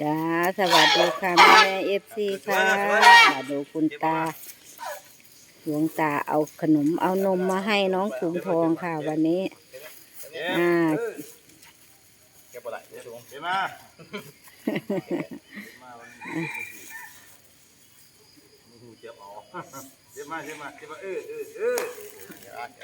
จ้าสวัสดีค่ะแม่เอฟซีค่ะดูคุณตาหลวงตาเอาขนมเอานมมาให้น้องถุงทองค่ะ วันนี้อ่าเจ็บมาเจ็บมาเจ็บมาเออเออเออเดี๋ยวอ่าเ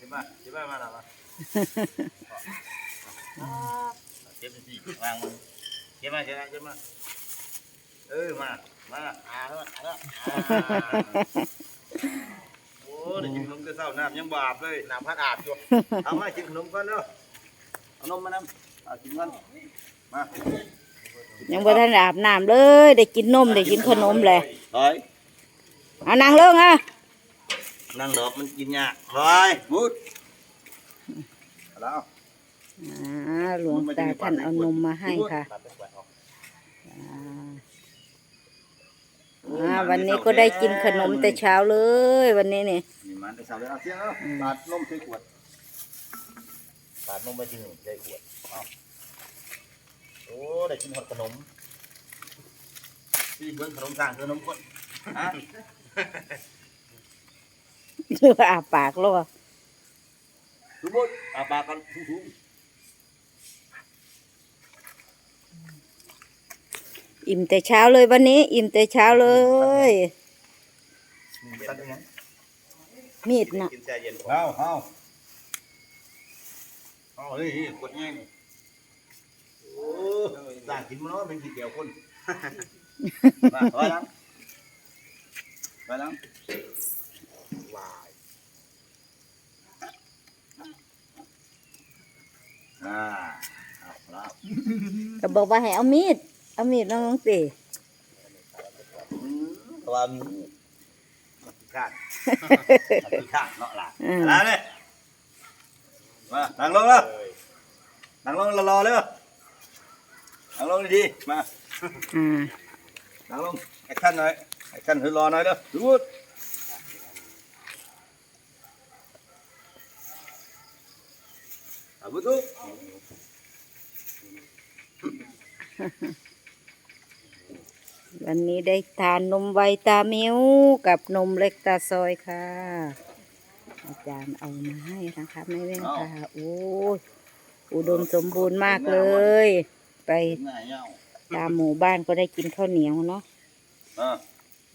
จ็บมาเจ็บมามาหน่อยมาเจ็บสิวางมือ เจ็บมาเจ็บมาเจ็บมาเออมา มาอ่าแล้วอ่าแล้วอ่าโอ้เดี๋ยวกินขนมจะเศร้าน้ำยังบาปเลยน้ำพัดอาบอยู่เอามากินขนมก่อนเนาะเอานมมานำเอากินก่อนมายังบ่ทันอาบน้ำเลย ได้กินนมได้กินขนมแหละถอยเอานางลงอะนั่งดอกมันกินยากถอยมุดแล้วอ่าหลวงตาท่านเอานมมาให้ค่ะอ่า อ่าวันนี้ก็ได้กินขนมแต่เช้าเลย วันนี้นี่มีมันแต่เช้าเลยเอาเสียงเอาปาดนมใส่ขวดปาดนมไปทีหนึ่งใส่ขวดเอาโอ้ได้กินขนมที่เบิ้งขนมสั่งขนมคนฮะอาปากรอทุกคนอาปากกันทุก อิ่มแต่เช้าเลยวันนี้ อิ่มแต่เช้าเลยๆตัดยังไงมีดน่ะกินใจเย็นเอาเอาเอาเฮ้ยกดง่ายนี่โอ้สั่งกินมันเนาะเป็นกี่เดียวคนมาถอยหลังถอยหลังวายอ่าเอาแล้วก็บอกว่าให้เอามีด เอามีดน้องตีอืมตัวมีมันขี้ข้านมันขี้ข้านเนาะล่ะอืมอะไรเนี่ยมานั่งลงแล้วนั่งลงรอๆเลยนั่งลงดีๆมาอ่านั่งลงแอคชั่นหน่อยแอคชั่นคือรอหน่อยเด้อดูดอาบุตุ วันนี้ได้ทานนมไวตามิวกับนมเล็กตาซอยค่ะ อาจารย์เอามาให้นะคะแม่เว้นค่ะโอ้ยอุดมสมบูรณ์มากเลย ไปง่ายเงาตามหมู่บ้านก็ได้กินข้าวเหนียวเนาะอ่า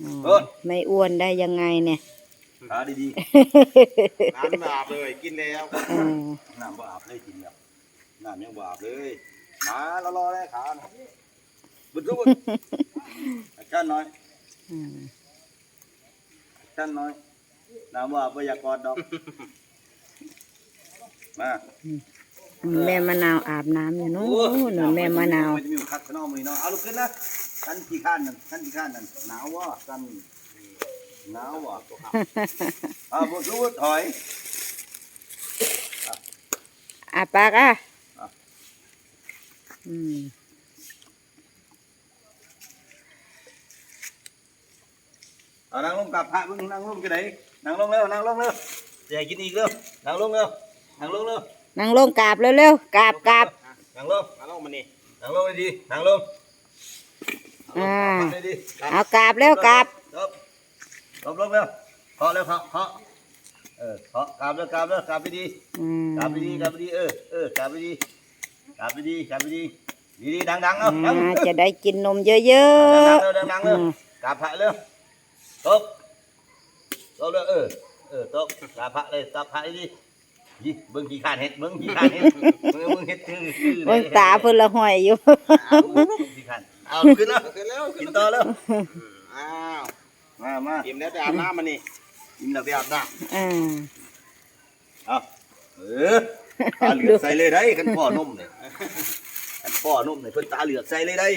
อ๋อเอิ้นไม่อ้วนได้ยังไงเนี่ยขาดีน้ำอาบเลยกินแล้วเออๆน้ำบ่อาบเลยกินแล้วน้ำยังบ่อาบเลยขารอๆเลยขาน่ะบุตุบุต แอคชั่นหน่อยอืมท่านน้อยน้ำว่าพยากรณ์ดอกมาแม่มะนาวอาบน้ำอยู่นู้นน่ะแม่มะนาวจะมีคักขนมมือเนาะเอาลุกขึ้นนะกันกี่ข้านนั่นกันกี่ข้านนั่นหนาวว่กันหนาวว่ตัวขับอ่าบุตรบุตรถอยอาปากอะอะอืม เอานั่งลงกับพระเพิ่งนั่งลงกันไหนนั่งลงเร็วนั่งลงเร็วจะให้กินอีกเร็วนั่งลงเร็วนั่งลงเร็วนั่งลงกราบเร็วๆกราบกราบนั่งลงมาลงมานี่นั่งลงดีๆนั่งลงอ่านั่งดีๆเอากราบเร็วกราบลบลบลบเร็วเคาะเร็วเคาะเคาะเออเคาะกราบเร็วกราบเร็วกราบไปดีอืมกราบไปดีกราบไปดีเออเออกราบไปดีกราบไปดีกราบไปดีดีดีดังดังๆเอาดัอ่างจะได้กินนมเยดัอะงๆเร็วดังดังๆเร็วอืมกราบพระเร็ว ตบตบเร็วเออ เออตบกราบพระเลยตบพระดียี่เบิ้งกี่ข้านเห็ดเบิ้งกี่ข้านเห็ดเบิ้งเบิ้งเห็ดชื่อชื่อๆเบิ่งตาเพิ่นละห้อยอยู่ เอาเบิ้งกี่ข้านเอาขึ้นแล้วเสร็จแล้วกินต่อแล้วอ้าวมามาอิ่มแล้วไปอาบน้ำมานี่กินแล้วไปอาบน้ำอ่าเอาเออตาเหลือกใส่เลยได้กันพ่อนมเนี่ยกันพ่อนมเนี่ยเพิ่นตาเหลือกใส่เลยได้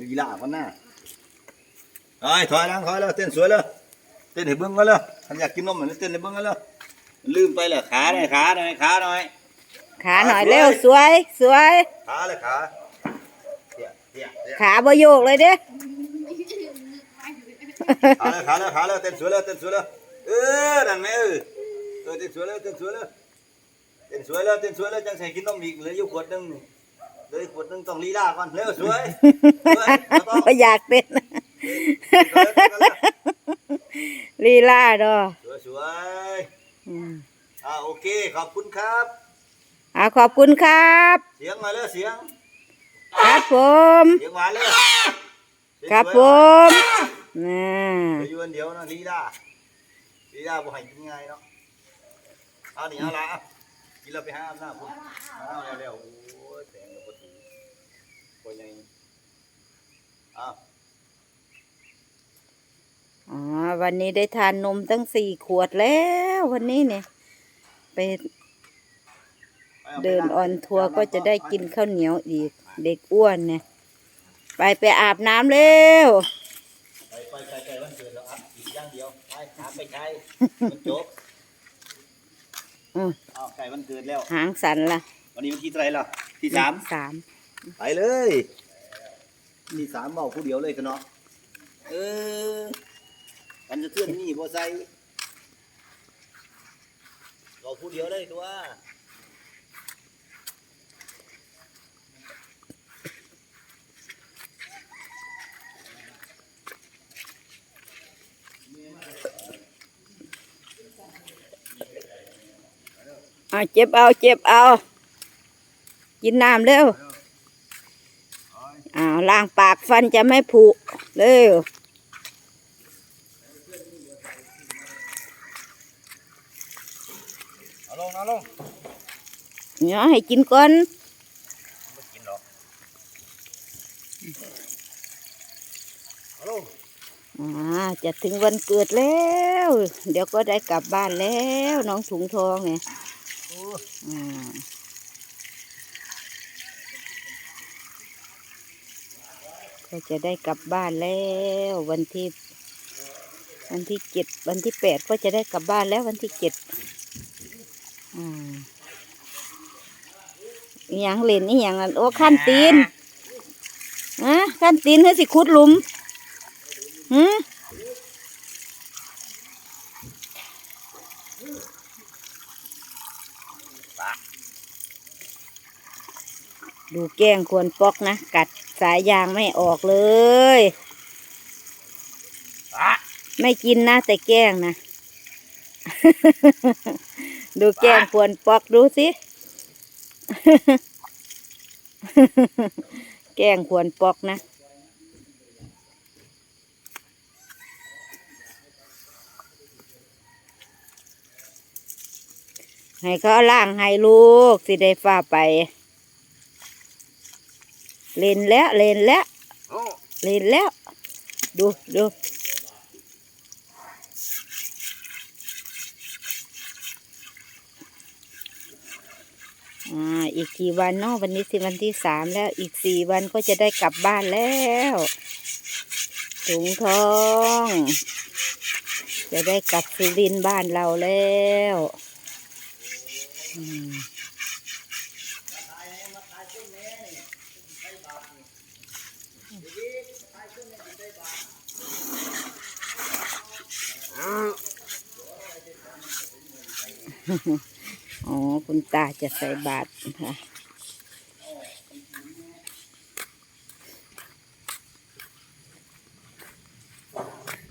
ลีลาพันหน้า เอ้ยถอยหลังถอยแล้วเต้นสวยแล้วเต้นให้เบิ่งกันแล้วท่านอยากกินนมเหมือนเต้นให้เบิ่งกันแล้วลืมไปแล้วขาหน่อยขาหน่อยขาหน่อยขาหน่อยเร็วสวยสวยขาเลยขาเตี้ยเตี้ยเตี้ยขาบ่โยกเลยเด้ขาเลยขาเลยขาเลยเต้นสวยแล้วเต้นสวยแล้วเออนั่นแม่เออเออเต้นสวยแล้วเต้นสวยแล้วเต้นสวยแล้วเต้นสวยแล้วจังใส่กินนมอีกเหลืออยู่ขวดหนึงเลยขวดหนึงต้องลีลาก่อนเร็วสวยสวยบ่ต้องก็อยากเต้น ลีลาดอสวยสวยอืมอ่าโอเค ขอบคุณครับอ่าขอบคุณครับ เสียงมาเลยเสียง ครับผม เสียงหวานเลยครับผสวยมน่าๆเดี๋ยวอยู่อันเดียวนะลีลาลีลาบ่ให้กินง่ายเนาะเอานี่เอาละเอากินแล้วไปหาอาบน้ำพุ่นเอาเร็วๆโอ้ยแสงกับปฏิคนยังเอา อ๋อ วันนี้ได้ทานนมตั้งสี่ขวดแล้ว วันนี้เนี่ยไปเดินออนทัวร์ก็จะได้กินข้าวเหนียวอีก เด็กอ้วนเนี่ย ไปไปอาบน้ำเร็วไปไปไกลๆวันเกิดแล้วอัพอีกอย่างเดียวไปหาไปใช้มันจบอืมเอาไก่วันเกิดแล้ว หางสันละวันนี้วันที่เท่าไหรล่ะที่สามสามไปเลยที่สามเบาผู้เดียวเลยกันเนาะเออ มันจะเทื่อนนี่บ่ใส่เบาผู้เดียวเลยตัวเอาเจ็บเอาเจ็บเอา กินน้ำเร็วอ้าวล้างปากฟันจะไม่ผุเร็ว เอาล งเอาลงเนาะให้กินก่อนไม่กินหรอกเอาลงอ่าจะถึงวันเกิดแล้ว เดี๋ยวก็ได้กลับบ้านแล้วน้องถุงทองเนี่ยโอ้อ่าก็จะได้กลับบ้านแล้ววันที่ วันที่เจ็ดวันที่แปดก็จะได้กลับบ้านแล้ววันที่เจ็ด อ่าอหย่างเล่นนี่อหย่างนั้นโอ้ขั้นตีนฮะขั้นตีนเฮ้ยสิขุดหลุมหืมดูแกล้งควรปอกนะ กัดสายยางไม่ออกเลยอะไม่กินนะแต่แกล้งนะ ดูแกล้งควรปอกดูสิ แกล้งควรปอกนะ ให้เขาล่างให้ลูก สิได้ฟ้าไป เล่นแล้ว เล่นแล้วโอ้เล่นแล้ว ดูดู อ่าอีกกี่วันเนาะวันนี้สิวันที่สามแล้วอีกสี่วันก็จะได้กลับบ้านแล้วถุงทอง จะได้กลับสุรินบ้านเราแล้วอืม อ๋อ คุณตาจะใส่บาตรค่ะ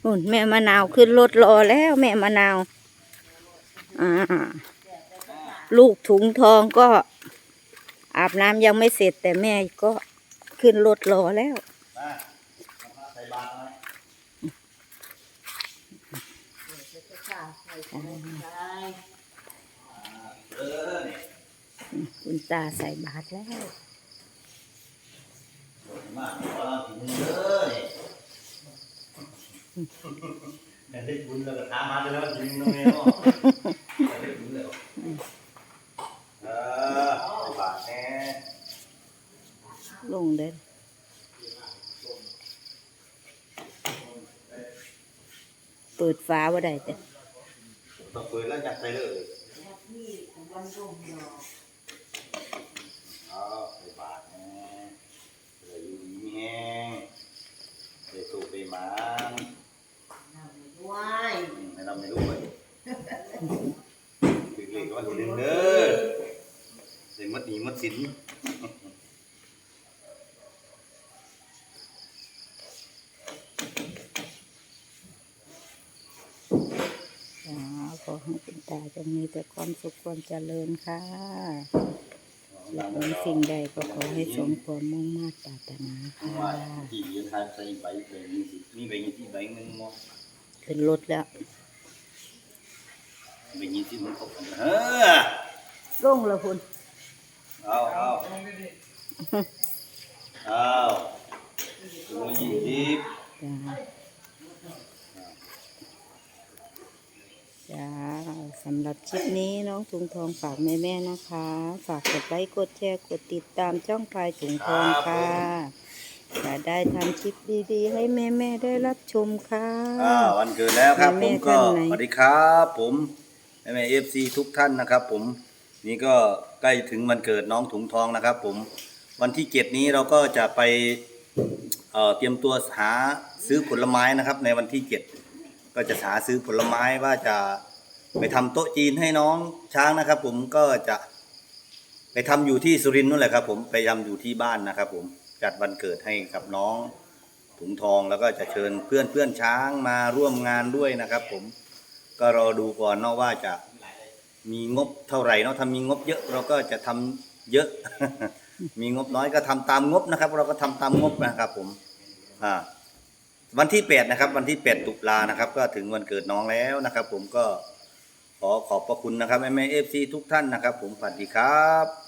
นู่นแม่มะนาวขึ้นรถรอแล้วแม่มะนาว อ่า ลูกถุงทองก็ อาบน้ำยังไม่เสร็จแต่แม่ก็ขึ้นรถรอแล้วมาใส่บาตรหน่อยเออนี่ คุณตาใส่บาตรแล้วมาขอเราถึงมือเลยแต่ได้บุญแล้วก็ถามมาไปแล้วถึงน้องแมวได้บุญแล้วเออใส่บาตรแน่ลงเด้อเปิดฟ้าว่าได้แต่ต้องเปิดแล้วยัดใส่เลย เอาบาทนะเลยอยู่นี่แห้เลยถูกไปหมาว้ายอืมให้เรไม่รู้เยคือก็ตัวหนึ่งเด้อเสียมัดนีมัดสินขอให้คุณตาจะมีแต่ความสุขความเจริญค่ะ หวังสิ่งใดก็ขอให้สมความมุ่งมา่ปรารถนาค่ะว่าที่ยืนทานใส่ใบใบมีสิมีใบยี่ที่ใบหนึ่งมั้งขึ้นรถแล้วใบยี่ที่มันตกเออลงแล้วคุณเอาเอาเอาตัวยี่สิบจ้าจ้า สำหรับคลิปนี้น้องถุงทองฝากแม่แม่ๆนะคะ ฝากกดไลค์กดแชร์กดติดตามช่องพลายถุงทองค่ะจะได้ทำคลิปดีๆ ให้แม่แม่ๆได้รับชมค่ะ อ่าวันเกิดแล้วครับแม่ผมๆก็ท่านไหน สวัสดีครับผมแม่แม่เอฟซีทุกท่านนะครับ ผมนี่ก็ใกล้ถึงวันเกิดน้องถุงทองนะครับ ผมวันที่เจ็ดนี้เราก็จะไปเอ่อเตรียมตัวหาซื้อผลไม้นะครับ ในวันที่เจ็ดก็จะหาซื้อผลไม้ว่าจะ ไปทำโต๊ะจีนให้น้องช้างนะครับ ผมก็จะไปทำอยู่ที่สุรินทร์นู่นแหละครับ ผมไปทำอยู่ที่บ้านนะครับ ผมจัดวันเกิดให้กับน้องถุงทองแล้วก็จะเชิญเพื่อนเพื่อนช้างมาร่วมงานด้วยนะครับ ผมก็รอดูก่อนเนาะว่าจะมีงบเท่าไหร่เนาะถ้ามีงบเยอะเราก็จะทำเยอะ มีงบน้อยก็ทำตามงบนะครับ เราก็ทำตามงบนะครับ ผม อ่า วันที่แปดนะครับ วันที่แปดตุลานะครับ ก็ถึงวันเกิดน้องแล้วนะครับ ผมก็ ขอขอบพระคุณนะครับแม่แม่เอฟซีทุกท่านนะครับ ผมสวัสดีครับ